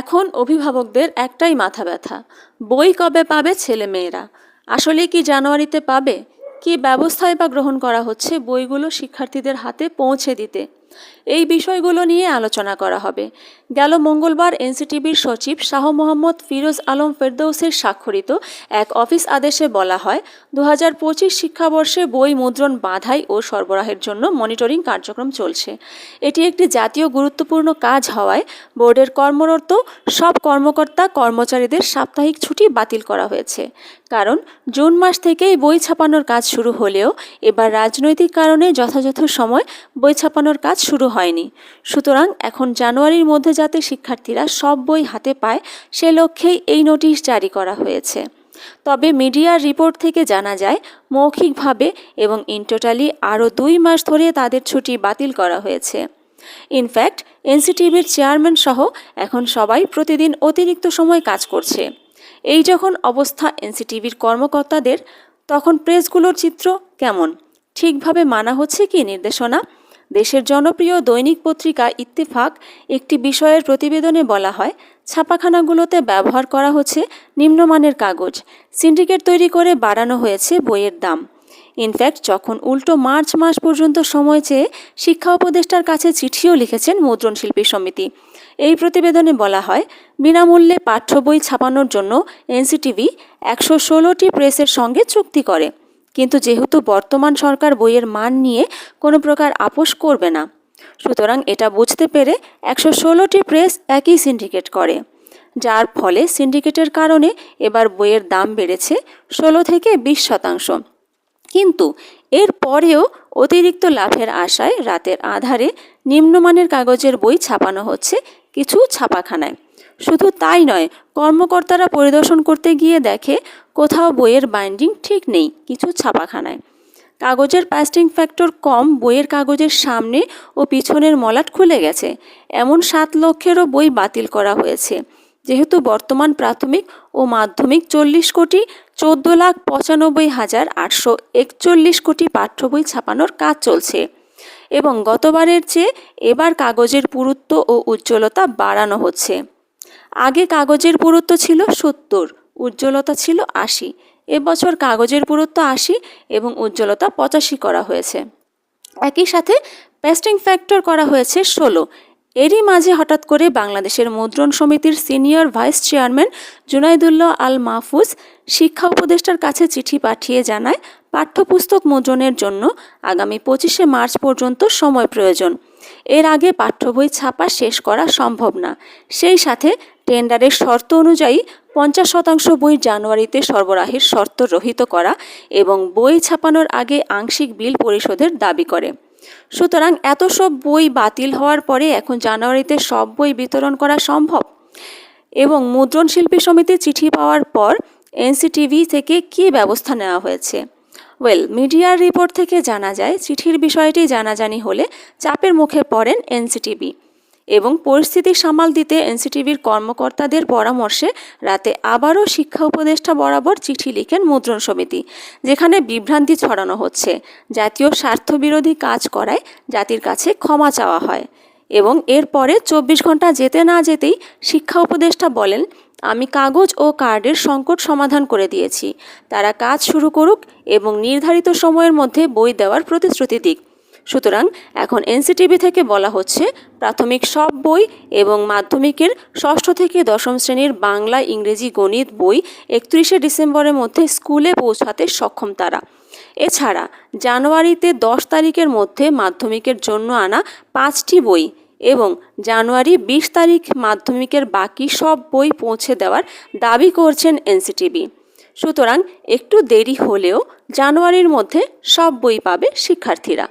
এখন অভিভাবকদের একটাই মাথা ব্যথা। বই কবে পাবে ছেলে মেয়েরা আসলে কি জানুয়ারিতে পাবে? কি ব্যবস্থায় বা গ্রহণ করা হচ্ছে বইগুলো শিক্ষার্থীদের হাতে পৌঁছে দিতে? এই বিষয়গুলো নিয়ে আলোচনা করা হবে। গেল মঙ্গলবার এনসিটিবির সচিব শাহ মোহাম্মদ ফিরোজ আলম ফেরদৌসের স্বাক্ষরিত এক অফিস আদেশে বলা হয় দু হাজার পঁচিশ শিক্ষাবর্ষে বই মুদ্রণ বাধাই ও সরবরাহের জন্য মনিটরিং কার্যক্রম চলছে। এটি একটি জাতীয় গুরুত্বপূর্ণ কাজ হওয়ায় বোর্ডের কর্মরত সব কর্মকর্তা কর্মচারীদের সাপ্তাহিক ছুটি বাতিল করা হয়েছে। কারণ জুন মাস থেকেই বই ছাপানোর কাজ শুরু হলেও এবার রাজনৈতিক কারণে যথাযথ সময় বই ছাপানোর কাজ শুরু হয়নি। সুতরাং এখন জানুয়ারির মধ্যে যাতে শিক্ষার্থীরা সব বই হাতে পায়, সে লক্ষ্যেই এই নোটিশ জারি করা হয়েছে। তবে মিডিয়ার রিপোর্ট থেকে জানা যায়, মৌখিকভাবে এবং ইনটোটালি আরও দুই মাস ধরে তাদের ছুটি বাতিল করা হয়েছে। ইনফ্যাক্ট এনসিটিভির চেয়ারম্যান সহ এখন সবাই প্রতিদিন অতিরিক্ত সময় কাজ করছে। এই যখন অবস্থা এনসিটিভির কর্মকর্তাদের, তখন প্রেসগুলোর চিত্র কেমন? ঠিকভাবে মানা হচ্ছে কি নির্দেশনা? দেশের জনপ্রিয় দৈনিক পত্রিকা ইত্তেফাক একটি বিষয়ের প্রতিবেদনে বলা হয়, ছাপাখানাগুলোতে ব্যবহার করা হচ্ছে নিম্নমানের কাগজ, সিন্ডিকেট তৈরি করে বাড়ানো হয়েছে বইয়ের দাম। ইনফ্যাক্ট, যখন উল্টো মার্চ মাস পর্যন্ত সময় চেয়ে শিক্ষা উপদেষ্টার কাছে চিঠিও লিখেছেন মুদ্রণ শিল্পী সমিতি। এই প্রতিবেদনে বলা হয়, বিনামূল্যে পাঠ্য বই ছাপানোর জন্য এনসিটিভি একশো ষোলোটি প্রেসের সঙ্গে চুক্তি করে। কিন্তু যেহেতু বর্তমান সরকার বইয়ের মান নিয়ে কোনো প্রকার আপোষ করবে না, সুতরাং এটা বুঝতে পেরে একশো ষোলোটি প্রেস একই সিন্ডিকেট করে, যার ফলে সিন্ডিকেটের কারণে এবার বইয়ের দাম বেড়েছে ষোলো থেকে বিশ শতাংশ। কিন্তু এর পরেও অতিরিক্ত লাভের আশায় রাতের আধারে নিম্নমানের কাগজের বই ছাপানো হচ্ছে কিছু ছাপাখানায়। শুধু তাই নয়, কর্মকর্তারা পরিদর্শন করতে গিয়ে দেখে কোথাও বইয়ের বাইন্ডিং ঠিক নেই, কিছু ছাপাখানায়। কাগজের প্যাস্টিং ফ্যাক্টর কম, বইয়ের কাগজের সামনে ও পিছনের মলাট খুলে গেছে। এমন সাত লক্ষেরও বই বাতিল করা হয়েছে। যেহেতু বর্তমান প্রাথমিক ও মাধ্যমিক চল্লিশ কোটি চোদ্দ লাখ পঁচানব্বই হাজার আটশো একচল্লিশ কোটি পাঠ্য বই ছাপানোর কাজ চলছে। এবং গতবারের চেয়ে এবার কাগজের পুরুত্ব ও উজ্জ্বলতা বাড়ানো হচ্ছে। আগে কাগজের পুরুত্ব ছিল সত্তর, উজ্জ্বলতা ছিল আশি। এবছর কাগজের পুরুত্ব আশি এবং উজ্জ্বলতা পঁচাশি করা হয়েছে। একই সাথে পেস্টিং ফ্যাক্টর করা হয়েছে ষোলো এরই মাঝে হঠাৎ করে বাংলাদেশের মুদ্রণ সমিতির senior vice chairman Junaidullah Al Mahfuz শিক্ষা উপদেষ্টার কাছে চিঠি পাঠিয়ে জানায়, পাঠ্যপুস্তক মুদ্রণের জন্য আগামী পঁচিশে মার্চ পর্যন্ত সময় প্রয়োজন। এর আগে পাঠ্য বই ছাপা শেষ করা সম্ভব না। সেই সাথে টেন্ডারের শর্ত অনুযায়ী পঞ্চাশ শতাংশ বই জানুয়ারিতে সরবরাহের শর্ত রহিত করা এবং বই ছাপানোর আগে আংশিক বিল পরিশোধের দাবি করে। সুতরাং এত সব বই বাতিল হওয়ার পরে এখন জানুয়ারিতে সব বই বিতরণ করা সম্ভব? এবং মুদ্রণ শিল্পী সমিতি চিঠি পাওয়ার পর এনসিটিভি থেকে কী ব্যবস্থা নেওয়া হয়েছে? ওয়েল, মিডিয়ার রিপোর্ট থেকে জানা যায়, চিঠির বিষয়টি জানাজানি হলে চাপের মুখে পড়েন এনসিটিভি। এবং পরিস্থিতি সামাল দিতে এনসিটিভির কর্মকর্তাদের পরামর্শে রাতে আবারও শিক্ষা উপদেষ্টা বরাবর চিঠি লিখেন মুদ্রণ সমিতি, যেখানে বিভ্রান্তি ছড়ানো হচ্ছে। জাতীয় স্বার্থবিরোধী কাজ করায় জাতির কাছে ক্ষমা চাওয়া হয় এবং এরপরে চব্বিশ ঘণ্টা যেতে না যেতেই শিক্ষা উপদেষ্টা বলেন, আমি কাগজ ও কার্ডের সংকট সমাধান করে দিয়েছি। তারা কাজ শুরু করুক এবং নির্ধারিত সময়ের মধ্যে বই দেওয়ার প্রতিশ্রুতি দিক। সুতরাং এখন এনসিটিভি থেকে বলা হচ্ছে, প্রাথমিক সব বই এবং মাধ্যমিকের ষষ্ঠ থেকে দশম শ্রেণির বাংলা ইংরেজি গণিত বই একত্রিশে ডিসেম্বরের মধ্যে স্কুলে পৌঁছাতে সক্ষম তারা। এছাড়া, জানুয়ারিতে দশ তারিখের মধ্যে মাধ্যমিকের জন্য আনা পাঁচটি বই এবং জানুয়ারি বিশ তারিখ মাধ্যমিকের বাকি সব বই পৌঁছে দেওয়ার দাবি করছেন এনসিটিভি। সুতরাং একটু দেরি হলেও জানুয়ারির মধ্যে সব বই পাবে শিক্ষার্থীরা।